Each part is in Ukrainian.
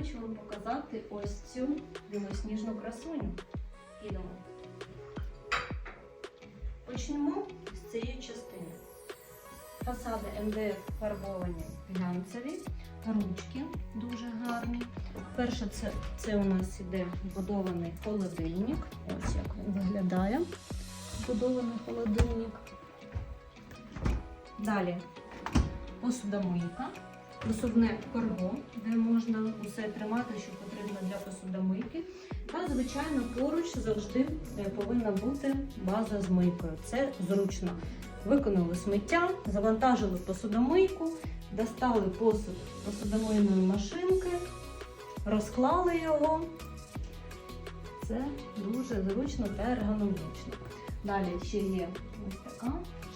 хочу вам показати ось цю білосніжну красуню. Підемо. Почнемо з цієї частини. Фасади МДФ фарбовані глянцеві, ручки дуже гарні. Перше, це, це у нас іде вбудований холодильник. Ось як він виглядає. Вбудований холодильник. Далі посудомийка, висувне корго, де можна усе тримати, що потрібно для посудомийки. Та, звичайно, поруч завжди е, повинна бути база з мийкою. Це зручно. Виконали сміття, завантажили посудомийку, достали посуд посудомийної машинки, розклали його. Це дуже зручно та ергономічно. Далі ще є ось така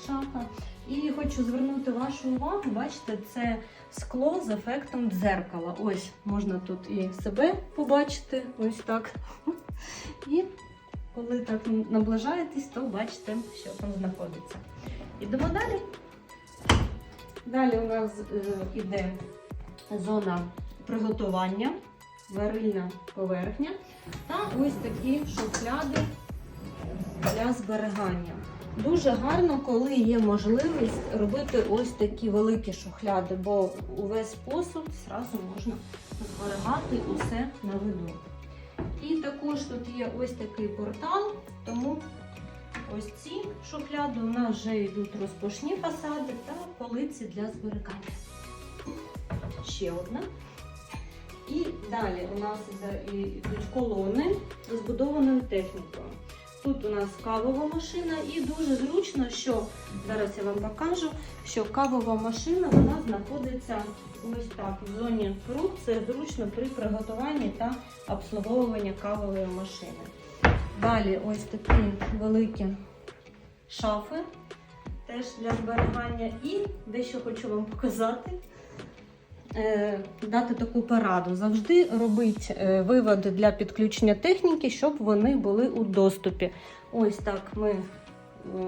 шафа. І хочу звернути вашу увагу, бачите, це скло з ефектом дзеркала. Ось можна тут і себе побачити, ось так. І коли так наближаєтесь, то бачите, що там знаходиться. Ідемо далі. Далі у нас е, іде зона приготування, варильна поверхня та ось такі шухляди для зберігання. Дуже гарно, коли є можливість робити ось такі великі шухляди, бо увесь посуд зразу можна зберігати усе на виду. І також тут є ось такий портал, тому ось ці шухляди у нас вже йдуть розпашні фасади та полиці для зберігання. Ще одна. І далі у нас йдуть колони збудованою технікою. Тут у нас кавова машина і дуже зручно, що зараз я вам покажу, що кавова машина вона знаходиться ось так в зоні рук. Це зручно при приготуванні та обслуговуванні кавової машини. Далі ось такі великі шафи теж для зберігання. І дещо хочу вам показати. Е, Дати таку пораду. Завжди робіть е, виводи для підключення техніки, щоб вони були у доступі. Ось так ми е,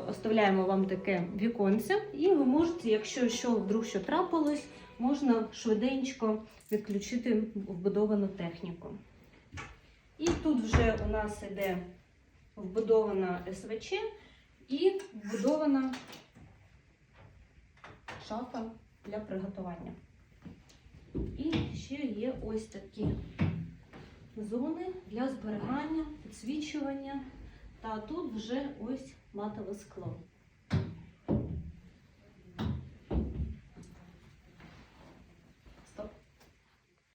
оставляємо вам таке віконце, і ви можете, якщо що вдруг що трапилось, можна швиденько відключити вбудовану техніку. І тут вже у нас іде вбудована СВЧ і вбудована шафа для приготування. Ще є ось такі зони для зберігання, підсвічування. Та тут вже ось матове скло.